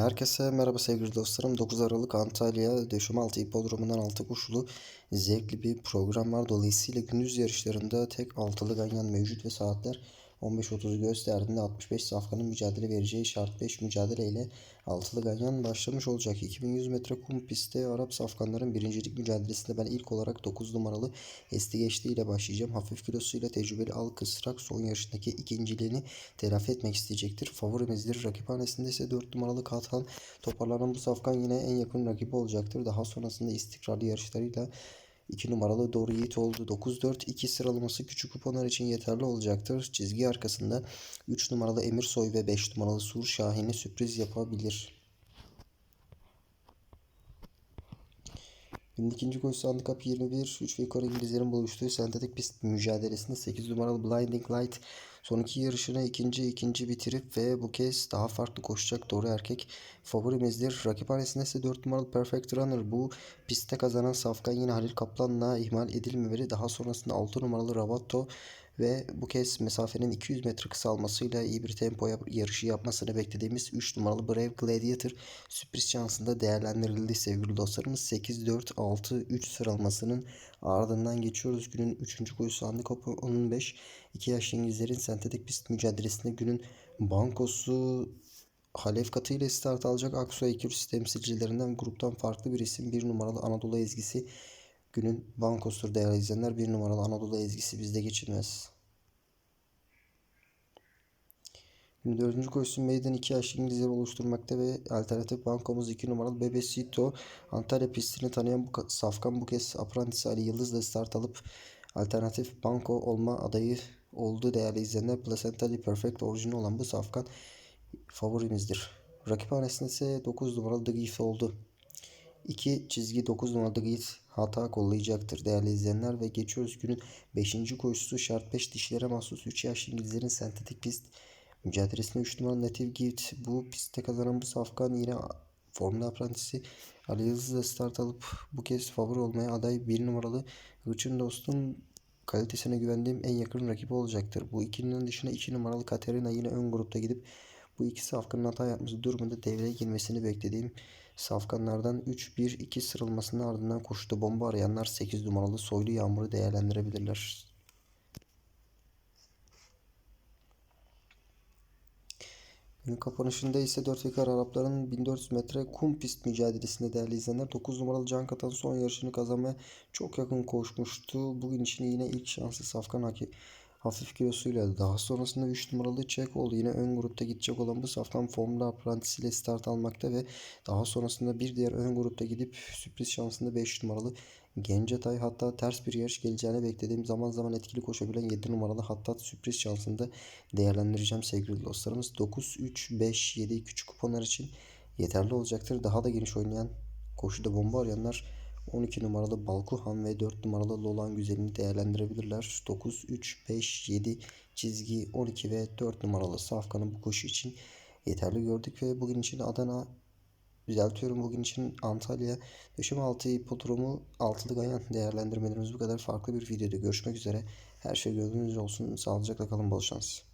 Herkese merhaba sevgili dostlarım. 9 Aralık Antalya Döşemaltı İpodromu'ndan altı koşulu zevkli bir program var. Dolayısıyla gündüz yarışlarında tek altılı ganyan mevcut ve saatler 15.30'u gösterdiğinde 65 safkanın mücadele vereceği şart 5 mücadele ile altılı ganyan başlamış olacak. 2100 metre kum pistte Arap safkanların birincilik mücadelesinde ben ilk olarak 9 numaralı Esti Geçti ile başlayacağım. Hafif kilosuyla tecrübeli Al Kısrak son yarışındaki ikinciliğini telafi etmek isteyecektir. Favorimizdir. Rakiphanesinde ise 4 numaralı Katan toparlanan bu safkan yine en yakın rakibi olacaktır. Daha sonrasında istikrarlı yarışlarıyla 2 numaralı Doğru Yiğit oldu. 9-4-2 sıralaması küçük kuponlar için yeterli olacaktır. Çizgi arkasında 3 numaralı Emir Soy ve 5 numaralı Sur Şahin'e sürpriz yapabilir. Günün ikinci koşusu handikap 21. 3 ve yukarı İngilizlerin buluştuğu sentetik pist mücadelesinde 8 numaralı Blinding Light son iki yarışını ikinci ikinci bitirip ve bu kez daha farklı koşacak doğru erkek favorimizdir. Rakiphanesinde ise 4 numaralı Perfect Runner bu pistte kazanan Safkan yine Halil Kaplan'la ihmal edilmemeli. Daha sonrasında 6 numaralı Ravatto ve bu kez mesafenin 200 metre kısalmasıyla iyi bir tempo yarışı yapmasını beklediğimiz 3 numaralı Brave Gladiator sürpriz şansında değerlendirildi sevgili dostlarımız. 8-4-6-3 sıralamasının ardından geçiyoruz. Günün 3. koşusu handikapı 15. 2 yaşlı İngilizlerin sentetik pist mücadelesinde günün bankosu Halef katı ile start alacak Aksu Ekürüsü temsilcilerinden gruptan farklı bir isim. Bir numaralı Anadolu ezgisi günün bankostur değerli izleyenler. Bir numaralı Anadolu ezgisi bizde geçilmez. Günün dördüncü koşusu meydan 2 yaşlı İngilizleri oluşturmakta ve alternatif bankomuz 2 numaralı Bebesito Antalya pistini tanıyan bu safkan bu kez Apprentice Ali Yıldız'la start alıp alternatif banko olma adayı oldu değerli izleyenler. Placentali Perfect orijini olan bu safkan favorimizdir. Rakiphanesinde ise 9 numaralı The Gift oldu. 2 çizgi 9 numaralı Git hata kollayacaktır değerli izleyenler ve geçiyoruz günün 5. koşusu şart 5 dişlere mahsus 3 yaşlı İngilizlerin sentetik pist mücadelesinde 3 numaralı Native Gift bu pistte kazanan bu safkan yine Formula Aprentisi Ali Yıldız'la start alıp bu kez favori olmaya aday 1 numaralı Hırçın Dost'un kalitesine güvendiğim en yakın rakibi olacaktır. Bu ikinin dışında 2 numaralı Katerina yine ön grupta gidip bu iki safkanın hata yapması durumunda devreye girmesini beklediğim safkanlardan 3-1-2 sıralamasının ardından koşuda bomba arayanlar 8 numaralı soylu yağmuru değerlendirebilirler. Günün kapanışında ise 4 Vikar Arapların 1400 metre kum pist mücadelesinde değerli izleyenler 9 numaralı Can Katan son yarışını kazanmaya çok yakın koşmuştu. Bugün için yine ilk şansı Safkan Haki hafif kilosuyla daha sonrasında 3 numaralı Çekoğlu yine ön grupta gidecek olan bu saftan Formula Apprentice ile start almakta ve daha sonrasında bir diğer ön grupta gidip sürpriz şansında 5 numaralı Gencetay hatta ters bir yarış geleceğini beklediğim zaman zaman etkili koşabilen 7 numaralı hatta sürpriz şansında değerlendireceğim sevgili dostlarımız. 9, 3, 5, 7 küçük kuponlar için yeterli olacaktır. Daha da geniş oynayan koşuda bomba arayanlar 12 numaralı Balkuhan ve 4 numaralı Lolan güzelini değerlendirebilirler. 9, 3, 5, 7 çizgi 12 ve 4 numaralı Safkan'ı bu koşu için yeterli gördük ve bugün için Adana düzeltiyorum bugün için Antalya Döşemealtı hipodromu altılı ganyan değerlendirmelerimiz bu kadar farklı bir videoda görüşmek üzere. Her şey gönlünüzce olsun. Sağlıcakla kalın. Bol şans.